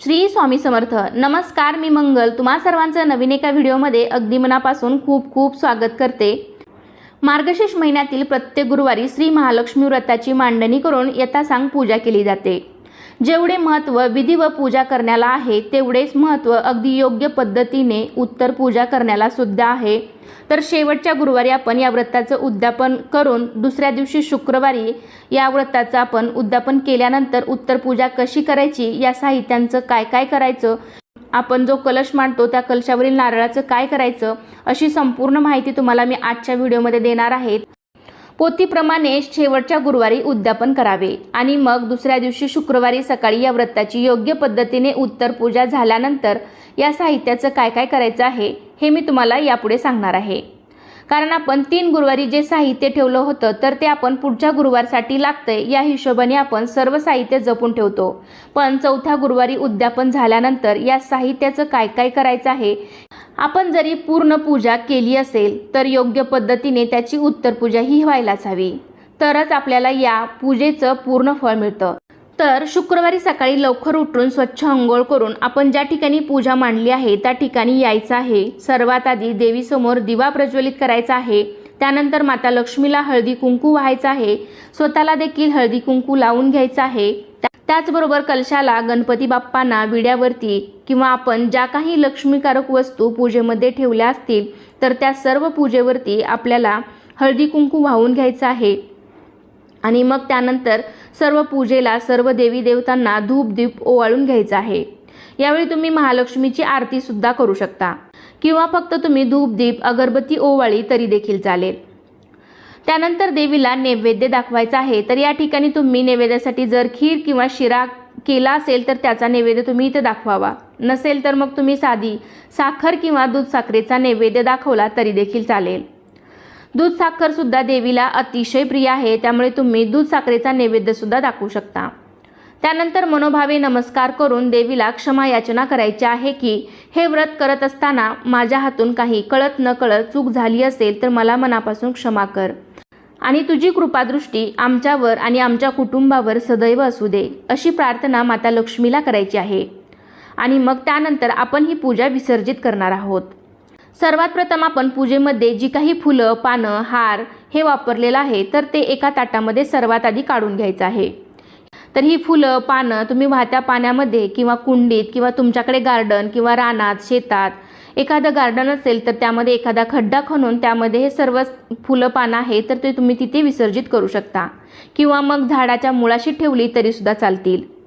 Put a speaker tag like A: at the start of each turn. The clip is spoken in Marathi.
A: श्री स्वामी समर्थ. नमस्कार मी मंगल. तुम्हा सर्वांचं नवीन एका व्हिडिओमध्ये अगदी मनापासून खूप खूप स्वागत करते. मार्गशीर्ष महिन्यातील प्रत्येक गुरुवारी श्री महालक्ष्मी व्रताची मांडणी करून यथासांग पूजा केली जाते. जेवढे महत्त्व विधी व पूजा करण्याला आहे तेवढेच महत्त्व अगदी योग्य पद्धतीने उत्तर पूजा करण्याला सुद्धा आहे. तर शेवटच्या गुरुवारी आपण या व्रताचं उद्यापन करून दुसऱ्या दिवशी शुक्रवारी या व्रताचं आपण उद्यापन केल्यानंतर उत्तर पूजा कशी करायची या साहित्यांचं काय काय करायचं आपण जो कलश मांडतो त्या कलशावरील नारळाचं काय करायचं अशी संपूर्ण माहिती तुम्हाला मी आजच्या व्हिडिओमध्ये देणार आहे. पोथीप्रमाणे शेवटच्या गुरुवारी उद्यापन करावे आणि मग दुसऱ्या दिवशी शुक्रवारी सकाळी या व्रताची योग्य पद्धतीने उत्तर पूजा झाल्यानंतर या साहित्याचं काय काय करायचं आहे हे मी तुम्हाला यापुढे सांगणार आहे. कारण आपण तीन गुरुवारी जे साहित्य ठेवलं होतं तर ते आपण पुढच्या गुरुवारसाठी लागतंय या हिशोबाने आपण सर्व साहित्य जपून ठेवतो. पण चौथ्या गुरुवारी उद्यापन झाल्यानंतर या साहित्याचं काय काय करायचं आहे आपण जरी पूर्ण पूजा केली असेल तर योग्य पद्धतीने त्याची उत्तर पूजा ही व्हायलाच हवी. तरच आपल्याला या पूजेचं पूर्ण फळ मिळतं. तर शुक्रवारी सकाळी लवकर उठून स्वच्छ अंघोळ करून आपण ज्या ठिकाणी पूजा मांडली आहे त्या ठिकाणी यायचं आहे. सर्वात आधी देवीसमोर दिवा प्रज्वलित करायचा आहे. त्यानंतर माता लक्ष्मीला हळदी कुंकू व्हायचं आहे. स्वतःला देखील हळदी कुंकू लावून घ्यायचं आहे. त्याचबरोबर कलशाला गणपती बाप्पांना विड्यावरती किंवा आपण ज्या काही लक्ष्मीकारक वस्तू पूजेमध्ये ठेवल्या असतील तर त्या सर्व पूजेवरती आपल्याला हळदी कुंकू वाहून घ्यायचं आहे. आणि मग त्यानंतर सर्व पूजेला सर्व देवी देवतांना धूप दीप ओवाळून घ्यायचं आहे. यावेळी तुम्ही महालक्ष्मीची आरती सुद्धा करू शकता. किंवा फक्त तुम्ही धूप दीप अगरबत्ती ओवाळी तरी देखील चालेल. त्यानंतर देवीला नैवेद्य दाखवायचा आहे. तर या ठिकाणी तुम्ही नैवेद्यासाठी जर खीर किंवा शिरा केला असेल तर त्याचा नैवेद्य तुम्ही इथे दाखवावा. नसेल तर मग तुम्ही साधी साखर किंवा दूध साखरेचा नैवेद्य दाखवला तरी देखील चालेल. दूध साखरसुद्धा देवीला अतिशय प्रिय आहे त्यामुळे तुम्ही दूध साखरेचा नैवेद्यसुद्धा दाखवू शकता. त्यानंतर मनोभावे नमस्कार करून देवीला क्षमा याचना करायची आहे की हे व्रत करत असताना माझ्या हातून काही कळत न कळत चूक झाली असेल तर मला मनापासून क्षमा कर. आणि तुझी कृपादृष्टी आमच्यावर आणि आमच्या कुटुंबावर सदैव असू दे अशी प्रार्थना माता लक्ष्मीला करायची आहे. आणि मग त्यानंतर आपण ही पूजा विसर्जित करणार आहोत. सर्वात प्रथम आपण पूजेमध्ये जी काही फुलं पानं हार हे वापरलेलं आहे तर ते एका ताटामध्ये सर्वात आधी काढून घ्यायचं आहे. तर ही फुलं पानं तुम्ही वाहत्या पाण्यामध्ये किंवा कुंडीत किंवा तुमच्याकडे गार्डन किंवा रानात शेतात एखादं गार्डन असेल तर त्यामध्ये एखादा खड्डा खणून त्यामध्ये हे सर्व फुलं पानं आहे तर ते तुम्ही तिथे विसर्जित करू शकता. किंवा मग झाडाच्या मुळाशी ठेवली तरीसुद्धा चालतील.